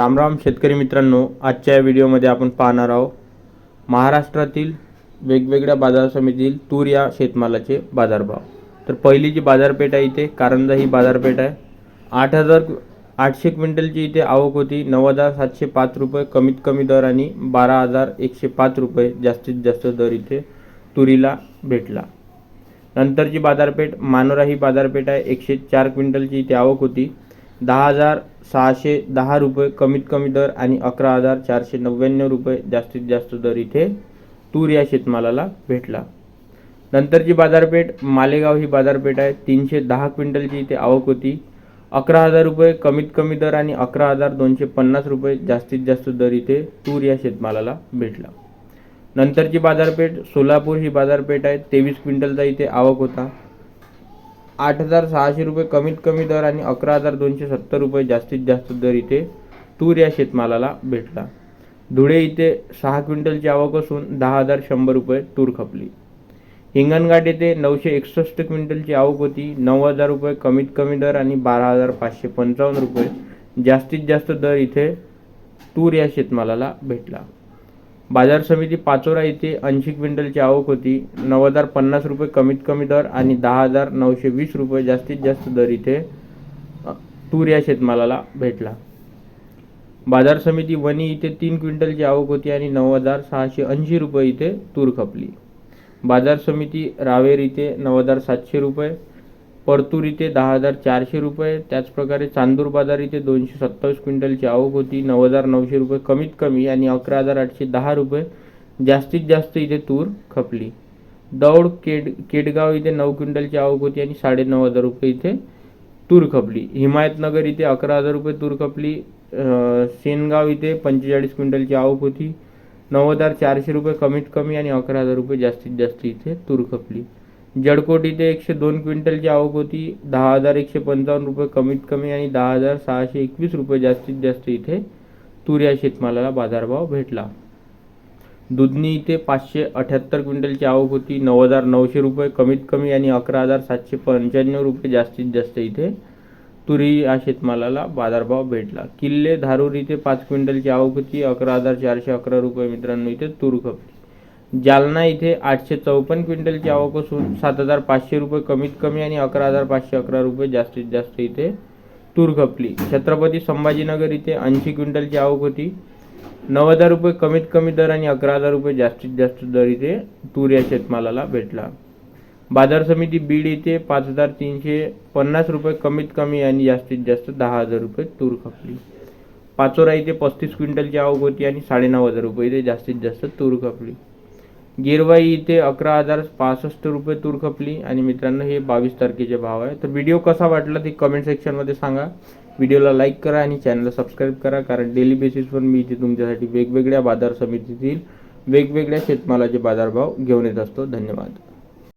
रामराम शेतकरी मित्रांनो आजच्या या व्हिडिओमध्ये आपण पाहणार आहोत महाराष्ट्रातील वेगवेगळ्या बाजार समितीतील तूर या शेतमालाचे बाजारभाव. तर पहिली जी बाजारपेठ आहे इथे कारंजा ही बाजारपेठ आहे. आठ हजार आठशे क्विंटलची इथे आवक होती नऊ हजार सातशे पाच रुपये कमीत कमी दर आणि बारा हजार एकशे पाच रुपये जास्तीत जास्त दर इथे तुरीला भेटला. नंतरची बाजारपेठ मानोरा ही बाजारपेठ आहे एकशे चार क्विंटलची इथे आवक होती. दहा हजार सहाशे दहा रुपये कमीत कमी दर आणि अकरा हजार चारशे नव्याण्णव रुपये जास्तीत जास्त दर इथे तूर या शेतमालाला भेटला. नंतरची बाजारपेठ मालेगाव ही बाजारपेठ आहे. तीनशे दहा क्विंटलची इथे आवक होती. अकरा हजार रुपये कमीत कमी दर आणि अकरा हजार दोनशे पन्नास रुपये जास्तीत जास्त दर इथे तूर या शेतमालाला भेटला. नंतरची बाजारपेठ सोलापूर ही बाजारपेठ आहे. तेवीस क्विंटलचा इथे आवक होता. आठ हजार सहाशे रुपये कमीत कमी दर आणि अकरा हजार दोनशे सत्तर रुपये जास्तीत जास्त दर इथे तूर या शेतमालाला भेटला. धुळे इथे सहा क्विंटलची आवक असून दहा हजार शंभर रुपये तूर खपली. हिंगणघाट येथे नऊशे एकसष्ट क्विंटलची आवक होती. नऊ हजार रुपये कमीत कमी दर आणि बारा हजार पाचशे पंचावन्न रुपये जास्तीत जास्त दर इथे तूर या शेतमालाला भेटला. बाजार समिती पाचोरा येथे ऐंशी क्विंटलची आवक होती. नऊ हजार पन्नास रुपये कमीत कमी दर आणि दहा हजार नऊशे वीस रुपये जास्तीत जास्त दर इथे तूर या शेतमालाला भेटला. बाजार समिती वणी इथे तीन क्विंटलची आवक होती आणि नऊ हजार सहाशे ऐंशी रुपये इथे तूर खपली. बाजार समिती रावेर इथे नऊ हजार सातशे रुपये परतूर इथे दहा हजार चारशे रुपये त्याचप्रकारे चांदूर बाजार इथे दोनशे सत्तावीस क्विंटलची आवक होती नऊ हजार नऊशे रुपये कमीत कमी आणि अकरा हजार आठशे दहा रुपये जास्तीत जास्त इथे तूर खपली. दौड केड केडगाव इथे नऊ क्विंटलची आवक होती आणि साडेनऊ हजार रुपये इथे तूर खपली. हिमायतनगर इथे अकरा हजार रुपये तूर खपली. सेनगाव इथे पंचेचाळीस क्विंटलची आवक होती. नऊ हजार चारशे रुपये कमीत कमी आणि अकरा हजार रुपये जास्तीत जास्त इथे तूर खपली. जळकोट इथे एकशे दोन क्विंटलची आवक होती. दहा हजार एकशे पंचावन्न रुपये कमीत कमी आणि दहा हजार सहाशे एकवीस रुपये जास्तीत जास्त इथे तूर या शेतमालाला बाजारभाव भेटला. दुधनी इथे पाचशे अठ्याहत्तर क्विंटलची आवक होती. नऊ हजार नऊशे रुपये कमीत कमी आणि अकरा हजार सातशे पंच्याण्णव रुपये जास्तीत जास्त इथे तुरी या शेतमालाला बाजारभाव भेटला. किल्ले धारूर इथे पाच क्विंटलची आवक होती. अकरा हजार चारशे अकरा रुपये मित्रांनो इथे तूर खपली. जालना इथे आठशे चौपन्न क्विंटलची आवक असून सात हजार पाचशे रुपये कमीत कमी आणि अकरा हजार पाचशे अकरा रुपये जास्तीत जास्त इथे तूर खपली. छत्रपती संभाजीनगर इथे ऐंशी क्विंटलची आवक होती. नऊ हजार रुपये कमीत कमी दर आणि अकरा हजार रुपये जास्तीत जास्त दर इथे तूर या शेतमालाला भेटला. बाजार समिती बीड इथे पाच हजार तीनशे पन्नास रुपये कमीत कमी आणि जास्तीत जास्त दहा हजार रुपये तूर खपली. पाचोरा इथे पस्तीस क्विंटलची आवक होती आणि साडेनऊ हजार रुपये इथे जास्तीत जास्त तूर खपली. गिरवाई इथे अकरा हजार पासष्ट रुपये तूर खपली. आणि मित्रांनो हे बावीस तारखेचे भाव आहे. तर व्हिडिओ कसा वाटला ते कमेंट सेक्शनमध्ये सांगा. व्हिडिओला लाईक करा आणि चॅनलला सबस्क्राईब करा. कारण डेली बेसिसवर मी इथे तुमच्यासाठी वेगवेगळ्या बाजार समितीतील वेगवेगळ्या शेतमालाचे बाजारभाव घेऊन येत असतो. धन्यवाद.